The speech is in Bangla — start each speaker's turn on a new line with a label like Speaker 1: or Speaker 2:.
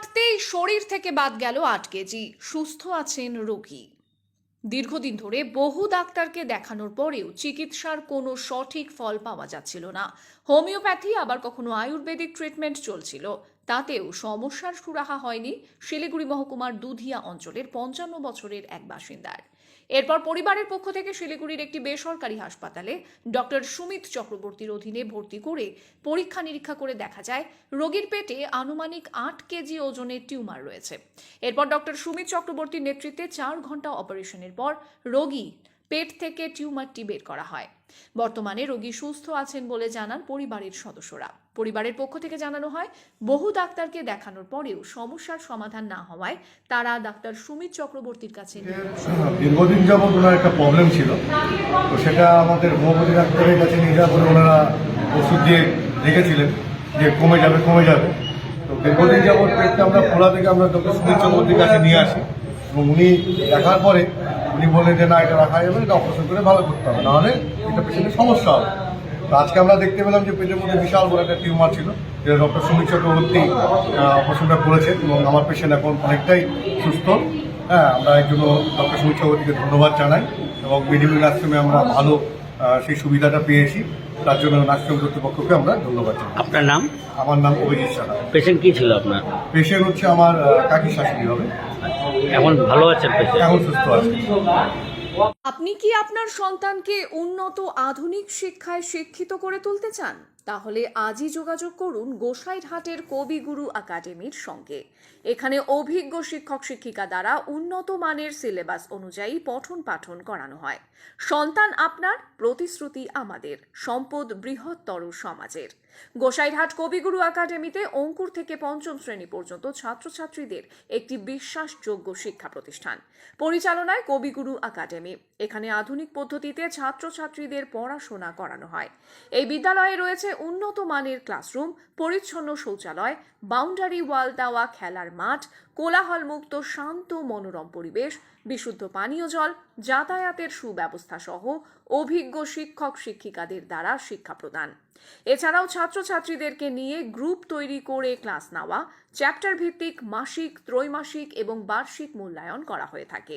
Speaker 1: কাটতেই শরীর থেকে বাদ গেল আট কেজি। সুস্থ আছেন রোগী। দীর্ঘদিন ধরে বহু ডাক্তারকে দেখানোর পরেও চিকিৎসার কোনো সঠিক ফল পাওয়া যাচ্ছিল না। হোমিওপ্যাথি, আবার কখনো আয়ুর্বেদিক ট্রিটমেন্ট চলছিল। তাতেও সমস্যার সুরাহা হয়নি শিলিগুড়ি মহকুমার দুধিয়া অঞ্চলের পঞ্চান্ন বছরের এক বাসিন্দার। এরপর পরিবারের পক্ষ থেকে শিলিগুড়ির একটি বেসরকারি হাসপাতালে ডক্টর সুমিত চক্রবর্তীর অধীনে ভর্তি করে পরীক্ষা নিরীক্ষা করে দেখা যায়, রোগীর পেটে আনুমানিক আট কেজি ওজনের টিউমার রয়েছে। এরপর ডক্টর সুমিত চক্রবর্তীর নেতৃত্বে চার ঘণ্টা অপারেশনের পর রোগী পেট থেকে টিউমারটি বের করা হয়। বর্তমানে রোগী সুস্থ আছেন বলে জানান পরিবারের সদস্যরা। পরিবারের পক্ষ থেকে জানানো হয়, বহু ডাক্তারকে দেখানোর পরেও সমস্যার সমাধান না হওয়ায় তারা ডাক্তার সুমিত চক্রবর্তীর কাছে
Speaker 2: দীর্ঘদিন যাবৎ ওনার একটা প্রবলেম ছিল। তো সেটা আমাদের হোমিওপ্যাথি ডাক্তারের কাছে নিয়ে যাওয়ার পরে ওনারা ওষুধ দিয়ে রেখেছিলেন যে কমে যাবে কমে যাবে। তো দীর্ঘদিন যাবৎ পেটটা আমরা খোলা থেকে আমরা ডক্টর সুনীল চক্রবর্তীর কাছে নিয়ে আসি। এবং উনি দেখার পরে উনি বললেন যে না এটা রাখা যাবে এটা অপারেশন করে ভালো করতে হবে। নাহলে এটা পেশেন্টের সমস্যা হবে। তো আজকে আমরা দেখতে পেলাম যে পেটের মধ্যে বিশাল বড় একটা টিউমার ছিল যেটা ডক্টর সুনীল চক্রবর্তী অপারেশনটা করেছেন এবং আমার পেশেন্ট এখন অনেকটাই সুস্থ। হ্যাঁ আমরা এই জন্য ডক্টর সুনীল চক্রবর্তীকে ধন্যবাদ জানাই এবং মেডিকেল আশ্রমে আমরা ভালো সেই সুবিধাটা পেয়েছি। তার জন্য নার্সিং কর্তৃপক্ষকে আমরা ধন্যবাদ জানাই।
Speaker 3: আপনার নাম?
Speaker 2: আমার নাম অভিজিৎ সাহা।
Speaker 3: পেশেন্ট কি ছিল আপনার?
Speaker 2: পেশেন্ট হচ্ছে আমার কাকি শাশুড়ি হবে।
Speaker 3: এখন ভালো আছেন
Speaker 2: এখন সুস্থ আছে।
Speaker 1: আপনি কি আপনার সন্তানকে উন্নত আধুনিক শিক্ষায় শিক্ষিত করে তুলতে চান? তাহলে আজই যোগাযোগ করুন গোসাইরহাটের কবিগুরু একাডেমির সঙ্গে। এখানে অভিজ্ঞ শিক্ষক শিক্ষিকা দ্বারা উন্নত মানের সিলেবাস অনুযায়ী পঠন পাঠন করানো হয়। সন্তান আপনার, প্রতিশ্রুতি আমাদের, সম্পদ বৃহত্তর সমাজের। গোসাইরহাট কবিগুরু একাডেমিতে অঙ্কুর থেকে পঞ্চম শ্রেণি পর্যন্ত ছাত্রছাত্রীদের একটি বিশ্বাসযোগ্য শিক্ষা প্রতিষ্ঠান। পরিচালনায় কবিগুরু একাডেমি এখানে আধুনিক পদ্ধতিতে ছাত্রছাত্রীদের পড়াশোনা করানো হয়। এই বিদ্যালয়ে রয়েছে উন্নত মানের ক্লাসরুম, পরিচ্ছন্ন শৌচালয়, বাউন্ডারি ওয়াল দেওয়া খেলার মাঠ, কোলাহলমুক্ত শান্ত মনোরম পরিবেশ, বিশুদ্ধ পানীয় জল, যাতায়াতের সুব্যবস্থা সহ অভিজ্ঞ শিক্ষক শিক্ষিকাদের দ্বারা শিক্ষা প্রদান। এছাড়াও ছাত্রছাত্রীদেরকে নিয়ে গ্রুপ তৈরি করে ক্লাস নেওয়া চ্যাপ্টার ভিত্তিক মাসিক, ত্রৈমাসিক এবং বার্ষিক মূল্যায়ন করা হয়ে থাকে।